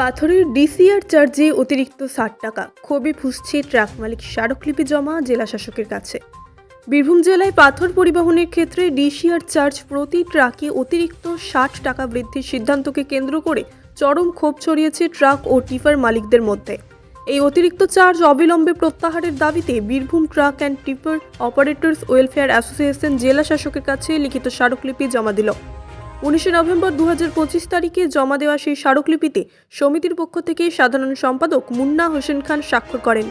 পাথরের ডিসিআর চার্জে অতিরিক্ত ষাট টাকা। ক্ষোভে ফুসছে ট্রাক মালিক স্মারকলিপি জমা জেলা শাসকের কাছে। বীরভূম জেলায় পাথর পরিবহনের ক্ষেত্রে ডিসিআর চার্জ প্রতি ট্রাকে অতিরিক্ত ষাট টাকা বৃদ্ধির সিদ্ধান্তকে কেন্দ্র করে চরম ক্ষোভ ছড়িয়েছে ট্রাক ও টিপার মালিকদের মধ্যে। এই অতিরিক্ত চার্জ অবিলম্বে প্রত্যাহারের দাবিতে Birbhum truck and tipper operators welfare association জেলা শাসকের কাছে লিখিত স্মারকলিপি জমা দিল। উনিশে নভেম্বর দু তারিখে জমা দেওয়া সেই স্মারকলিপিতে সমিতির পক্ষ থেকে সাধারণ সম্পাদক মুন্না হোসেন খান স্বাক্ষর করেন।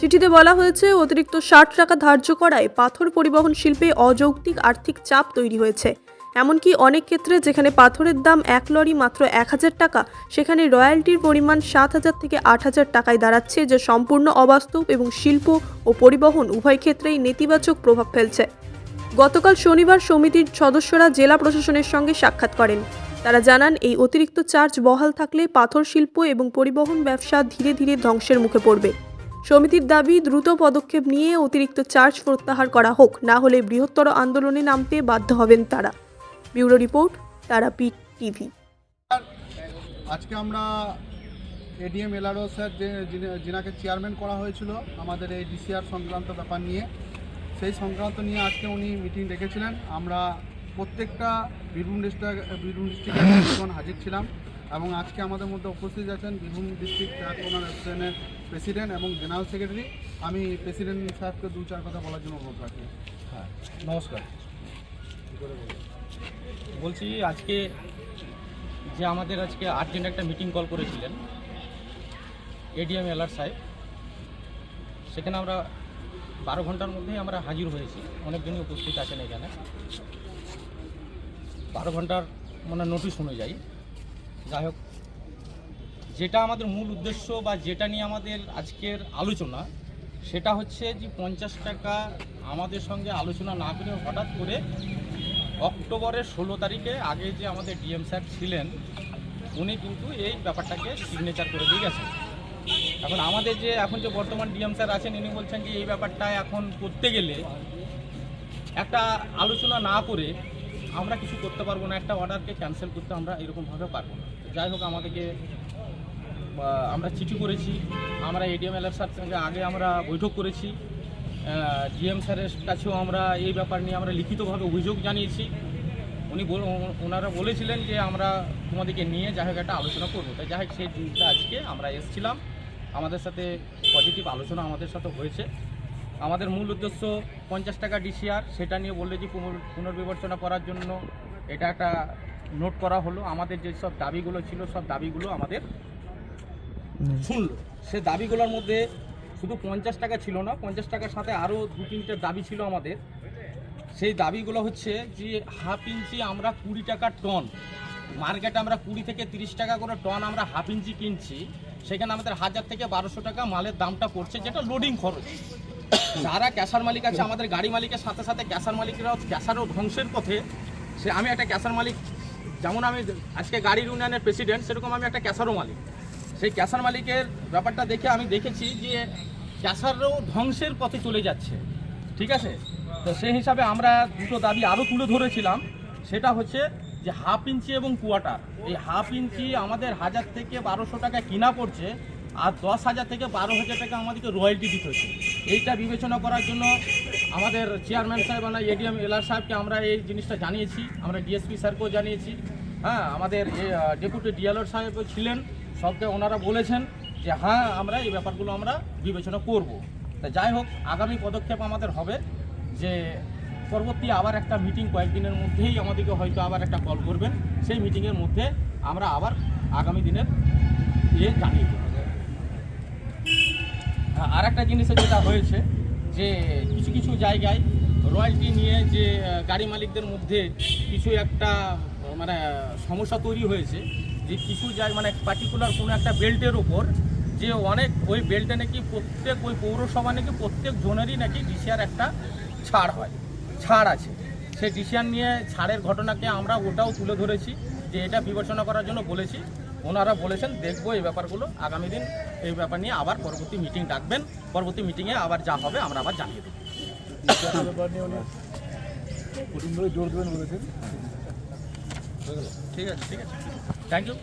চিঠিতে বলা হয়েছে, অতিরিক্ত ষাট টাকা ধার্য করায় পাথর পরিবহন শিল্পে অযৌক্তিক আর্থিক চাপ তৈরি হয়েছে। এমনকি অনেক ক্ষেত্রে যেখানে পাথরের দাম এক লরি মাত্র এক হাজার টাকা, সেখানে রয়্যালটির পরিমাণ সাত হাজার থেকে আট হাজার টাকায় দাঁড়াচ্ছে, যা সম্পূর্ণ অবাস্তব এবং শিল্প ও পরিবহন উভয় ক্ষেত্রেই নেতিবাচক প্রভাব ফেলছে। গতকাল শনিবার সমিতির সদস্যরা জেলা প্রশাসনের সঙ্গে সাক্ষাৎ করেন। তারা জানান, এই অতিরিক্ত চার্জ বহাল থাকলে পাথর শিল্প এবং পরিবহন ব্যবসা ধীরে ধীরে ধ্বংসের মুখে পড়বে। সমিতির দাবি, দ্রুত পদক্ষেপ নিয়ে অতিরিক্ত চার্জ প্রত্যাহার করা হোক, না হলে বৃহত্তর আন্দোলনে নামতে বাধ্য হবেন তারা। ব্যুরো রিপোর্ট তারা তারাপীঠ টিভি। আজকে আমরা এডিএম এলআরও স্যার যিনাকে চেয়ারম্যান করা হয়েছিল, আমাদের এই ডিসিআর সংক্রান্ত ব্যাপার নিয়ে সেই সংক্রান্ত নিয়ে আজকে উনি মিটিং ডেকেছিলেন আমরা প্রত্যেকটা বীরভূম ডিস্ট্রিক্ট বীরভূম ডিস্ট্রিক্টের হাজির ছিলাম এবং আজকে আমাদের মধ্যে উপস্থিত আছেন বীরভূম ডিস্ট্রিক্ট ট্রাক ওনার অ্যাসোসিয়েশনের প্রেসিডেন্ট এবং জেনারেল সেক্রেটারি আমি প্রেসিডেন্ট সাহেবকে দু চার কথা বলার জন্য অনুরোধ রাখি। হ্যাঁ নমস্কার। বলছি আজকে যে আমাদের আজকে আর্জেন্ট একটা মিটিং কল করেছিলেন এডিএম এলআর সাহেব। সেখানে আমরা বারো ঘণ্টার মধ্যেই আমরা হাজির হয়েছি। অনেকজনই উপস্থিত আছেন এখানে। বারো ঘণ্টার মানে নোটিশ অনুযায়ী। যাই হোক, যেটা আমাদের মূল উদ্দেশ্য বা যেটা নিয়ে আমাদের আজকের আলোচনা, সেটা হচ্ছে যে পঞ্চাশ টাকা আমাদের সঙ্গে আলোচনা না করে হঠাৎ করে অক্টোবরের ষোলো তারিখে আগে যে আমাদের ডিএম স্যার ছিলেন, উনি কিন্তু এই ব্যাপারটাকে সিগনেচার করে দিয়ে গেছেন। এখন আমাদের যে, এখন যে বর্তমান ডিএম স্যার আছেন, ইনি বলছেন যে এই ব্যাপারটা এখন করতে গেলে একটা আলোচনা না করে আমরা কিছু করতে পারব না, একটা অর্ডারকে ক্যান্সেল করতে আমরা এরকমভাবে পারব না। যাই হোক, আমাদেরকে আমরা চিঠি করেছি, আমরা এডিএম এলআর স্যার সঙ্গে আগে আমরা বৈঠক করেছি ডিএম স্যারের কাছেও আমরা এই ব্যাপার নিয়ে আমরা লিখিতভাবে অভিযোগ জানিয়েছি। উনি ওনারা বলেছিলেন যে আমরা তোমাদেরকে নিয়ে যাই হোক, একটা আলোচনা করব। তাই যাই হোক, সেই দিনটা আজকে আমরা এসেছিলাম। আমাদের সাথে পজিটিভ আলোচনা আমাদের সাথে হয়েছে। আমাদের মূল উদ্দেশ্য পঞ্চাশ টাকা ডিসিআর সেটা নিয়ে বললে যে পুনর- পুনর্বিবেচনা করার জন্য এটা একটা নোট করা হলো। আমাদের যে সব দাবিগুলো ছিল, সব দাবিগুলো আমাদের শুনলো। সে দাবিগুলোর মধ্যে শুধু পঞ্চাশ টাকা ছিল না, পঞ্চাশ টাকার সাথে আরও দু তিনটে দাবি ছিল আমাদের। সেই দাবিগুলো হচ্ছে যে হাফ ইঞ্চি আমরা কুড়ি টাকা টন মার্কেটে আমরা কুড়ি থেকে তিরিশ টাকা করে টন আমরা হাফ ইঞ্চি কিনছি। সেখানে আমাদের হাজার থেকে বারোশো টাকা মালের দামটা পড়ছে, যেটা লোডিং খরচ। যারা ক্যাশার মালিক আছে, আমাদের গাড়ি মালিকের সাথে সাথে ক্যাশার মালিকরাও, ক্যাশারও ধ্বংসের পথে। সে আমি একটা ক্যাশার মালিক, যেমন আমি আজকে গাড়ির ইউনিয়নের প্রেসিডেন্ট সেরকম আমি একটা ক্যাশারও মালিক। সেই ক্যাশার মালিকের ব্যাপারটা দেখে আমি দেখেছি যে ক্যাশারও ধ্বংসের পথে চলে যাচ্ছে। ঠিক আছে? তো সেই হিসাবে আমরা দুটো দাবি আরও তুলে ধরেছিলাম। সেটা হচ্ছে যে হাফ ইঞ্চি এবং কোয়াটার এই হাফ ইঞ্চি আমাদের হাজার থেকে বারোশো টাকা কিনা পড়ছে, আর দশ হাজার থেকে বারো হাজার টাকা আমাদেরকে রয়্যালটি দিতে হচ্ছে। এইটা বিবেচনা করার জন্য আমাদের চেয়ারম্যান সাহেব আমরা এডিএম এলআর সাহেবকে আমরা এই জিনিসটা জানিয়েছি, আমরা ডিএসপি স্যারকেও জানিয়েছি। হ্যাঁ আমাদের ডেপুটি ডিএলআর সাহেবও ছিলেন, সবকে ওনারা বলেছেন যে হ্যাঁ আমরা এই ব্যাপারগুলো আমরা বিবেচনা করব। তা যাই হোক, আগামী পদক্ষেপ আমাদের হবে যে পরবর্তী আবার একটা মিটিং কয়েকদিনের মধ্যেই আমাদেরকে হয়তো আবার একটা কল করবেন। সেই মিটিংয়ের মধ্যে আমরা আবার আগামী দিনের ইয়ে জানিয়ে দেবো। আর একটা জিনিসে যেটা হয়েছে যে কিছু কিছু জায়গায় রয়্যালটি নিয়ে যে গাড়ি মালিকদের মধ্যে কিছু একটা মানে সমস্যা তৈরি হয়েছে যে কিছু জায়গায় মানে পার্টিকুলার কোনো একটা বেল্টের ওপর যে অনেক ওই বেল্টে নাকি প্রত্যেক ওই পৌরসভা নাকি প্রত্যেক জনেরই নাকি ডিসিআর একটা ছাড় হয়। ছাড় আছে। সেই ডিসিআর নিয়ে ছাড়ের ঘটনাকে আমরা ওটাও তুলে ধরেছি যে এটা বিবেচনা করার জন্য বলেছি। ওনারা বলেছেন দেখব এই ব্যাপারগুলো আগামী দিন এই ব্যাপার নিয়ে আবার পরবর্তী মিটিং ডাকবেন। পরবর্তী মিটিংয়ে আবার যা হবে আমরা আবার জানিয়ে দেবো। ঠিক আছে ঠিক আছে। Thank you